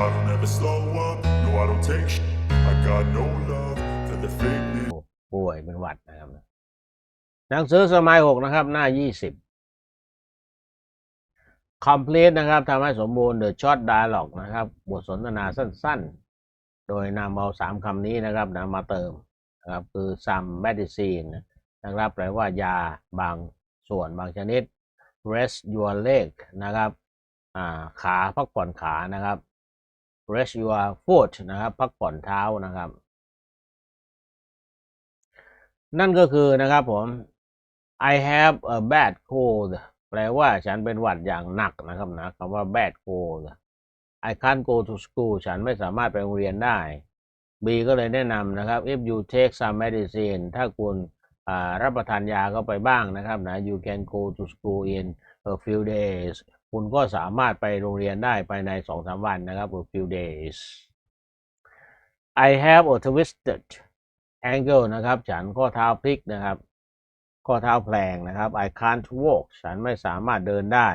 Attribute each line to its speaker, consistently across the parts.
Speaker 1: I don't ever slow up, no I don't take sh- I got no love for the fakeness
Speaker 2: ป่วยเป็นหวัดนะครับหนังสือสมัยหกนะครับ หน้ายี่สิบ complete นะครับทำให้สมบูรณ์ the short dialogue นะครับ บทสนทนาสั้นๆ โดยนำเอาสามคำนี้นะครับนะมาเติมนะครับคือ some medicine นะครับแปลว่ายาบางส่วนบางชนิด rest your leg นะครับอ่าขาพักผ่อนขานะครับ rest your foot นะครับ พักผ่อนเท้านะครับ นั่นก็คือนะครับผม I have a bad cold แปลว่าฉันเป็นหวัดอย่างหนักนะครับนะคำว่า bad cold I can't go to school ฉันไม่สามารถไปโรงเรียนได้ B ก็เลยแนะนำนะครับ if you take some medicine ถ้าคุณรับประทานยาเข้าไปบ้างนะครับนะ you can go to school in a few days คุณก็สามารถไปโรงเรียนได้ภายในสองสามวันนะครับ a few days I have a twisted ankle นะครับ ฉันข้อเท้าพลิกนะครับ ข้อเท้าแพลงนะครับ I can't walk ฉันไม่สามารถเดินได้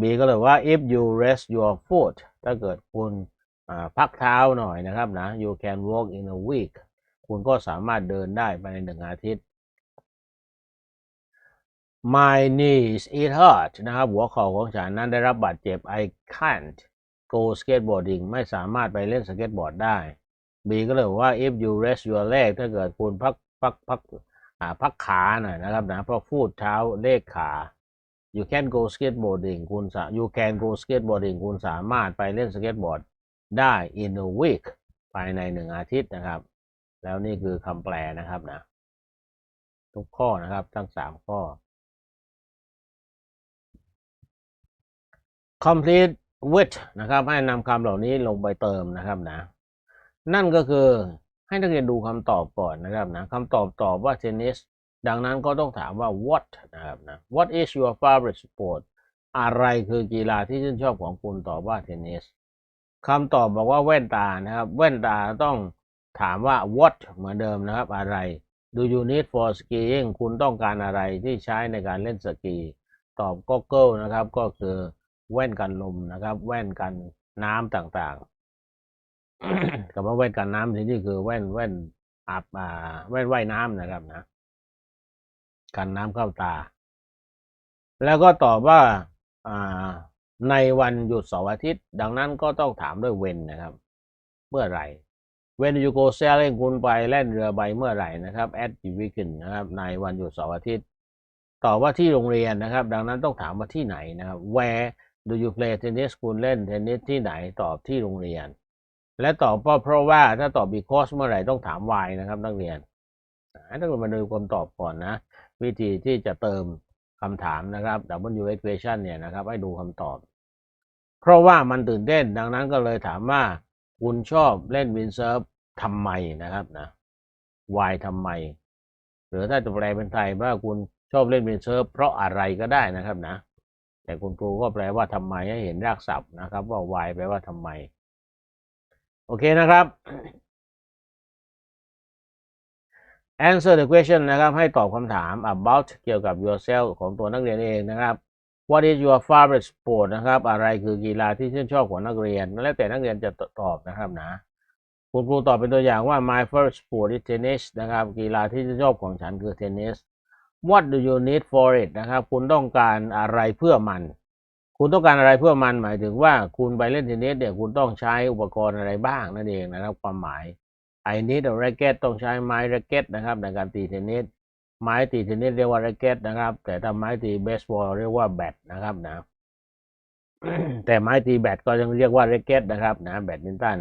Speaker 2: B ก็เลยว่า if you rest your foot ถ้าเกิดคุณพักเท้าหน่อยนะครับนะ you can walk in a week คุณก็สามารถเดินได้ภายในหนึ่งอาทิตย์ My knees it hurt นะครับ หัวเข่าของฉันนั้นได้รับบาดเจ็บ I can't go skateboarding ไม่สามารถไปเล่นสเก็ตบอร์ดได้ B ก็เลยบอกว่า if you rest your leg ถ้าเกิดคุณพักพักพักพักขาหน่อยนะครับนะ เพราะฟูดเท้าเลขขา you can go skateboarding คุณสา you can go skateboarding คุณสามารถไปเล่นสเก็ตบอร์ดได้ in a week ภายในหนึ่งอาทิตย์นะครับ แล้วนี่คือคำแปลนะครับนะ ทุกข้อนะครับ ทั้งสามข้อ complete with นะครับให้นำคำเหล่านี้ลงไปเติมนะครับนะ นั่นก็คือให้นักเรียนดูคำตอบก่อนนะครับนะคำตอบตอบว่าเทนนิสดังนั้นก็ต้องถามว่า what นะครับนะ what is your favorite sport อะไรคือกีฬาที่ชื่นชอบของคุณตอบว่าเทนนิสคำตอบบอกว่าแว่นตานะครับ แว่นตาต้องถามว่า what เหมือนเดิมนะครับ อะไร do you need for skiing คุณต้องการอะไรที่ใช้ในการเล่นสกี ตอบ goggle นะครับ ก็คือ แว่นกันลมนะครับ แว่นกันน้ำต่างๆกับว่าแว่นกันน้ำที่นี่คือแว่นแว่นอาบอ่า แว่นว่ายน้ำนะครับนะกันน้ำเข้าตา แล้วก็ตอบว่าอ่าในวันหยุดเสาร์อาทิตย์ ดังนั้นก็ต้องถามด้วยเวนนะครับ เมื่อไหร่ when you go sailing คุณไปแล่นเรือใบเมื่อไหร่นะครับ at the weekend นะครับ ในวันหยุดเสาร์อาทิตย์ตอบว่าที่โรงเรียนนะครับ ดังนั้นต้องถามว่าที่ไหนนะครับ where do you play tennis คุณเล่นเทนนิสที่ไหนตอบที่โรงเรียน และตอบว่าเพราะว่าถ้าตอบ because เมื่อไหร่ต้องถาม why นะครับ นักเรียนให้นักเรียนมาดูคำตอบก่อนนะ วิธีที่จะเติมคำถามนะครับ W equation เนี่ยนะครับ ให้ดูคำตอบ เพราะว่ามันตื่นเต้นดังนั้นก็เลยถามว่า คุณชอบเล่นวินเซิร์ฟทำไมนะครับนะ why ทำไม หรือถ้าจะแปลเป็นไทยว่าคุณชอบเล่นวินเซิร์ฟเพราะอะไรก็ได้นะครับนะ แต่คุณครูก็แปลว่าทำไมให้เห็นรากศัพท์นะครับ ว่า why แปลว่าทำไม โอเคนะครับ answer the question นะครับให้ตอบคำถาม about เกี่ยวกับ yourself ของตัวนักเรียนเองนะครับ what is your favorite sport นะครับ อะไรคือกีฬาที่ชื่นชอบของนักเรียน แล้วแต่นักเรียนจะตอบนะครับนะคุณครูตอบเป็นตัวอย่างว่า my favorite sport is tennis นะครับ กีฬาที่ชื่นชอบของฉันคือเทนนิส what do you need for it นะครับ คุณต้องการอะไรเพื่อมัน คุณต้องการอะไรเพื่อมันหมายถึงว่าคุณไปเล่นเทนนิสเนี่ยคุณต้องใช้อุปกรณ์อะไรบ้างนั่นเองนะครับ ความหมาย I need a racket ต้องใช้ไม้ racket นะครับ ในการตีเทนนิสไม้ตีเทนนิสเรียกว่า racket นะครับ แต่ถ้าไม้ตีเบสบอลเรียกว่าแบดนะครับนะแต่ไม้ตีแบดก็ยังเรียกว่า racket นะครับนะแบดมินตัน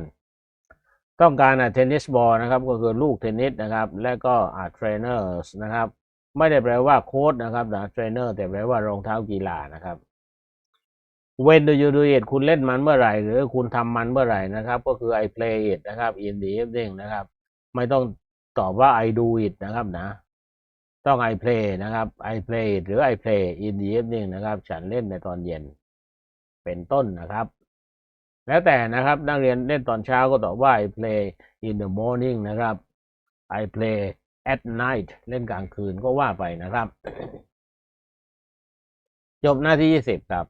Speaker 2: ต้องการอะเทนนิสบอลนะครับ ก็คือลูกเทนนิสนะครับ และก็อ่าเทรนเนอร์นะครับ ไม่ได้แปลว่าโค้ชนะครับนะเทรนเนอร์แต่แปลว่ารองเท้ากีฬานะครับ when do you do it คุณเล่นมันเมื่อไหร่ หรือคุณทำมันเมื่อไหร่นะครับ ก็คือ I play it นะครับ in the evening นะครับ ไม่ต้องตอบว่า I do it นะครับนะ ต้อง I play นะครับ I play it หรือ I play in the evening นะครับ ฉันเล่นในตอนเย็น เป็นต้นนะครับ แล้วแต่นะครับนักเรียนเล่นตอนเช้าก็ตอบว่า I play in the morning นะครับ I play at night เล่นกลางคืนก็ว่าไปนะครับ จบหน้าที่ยี่สิบครับ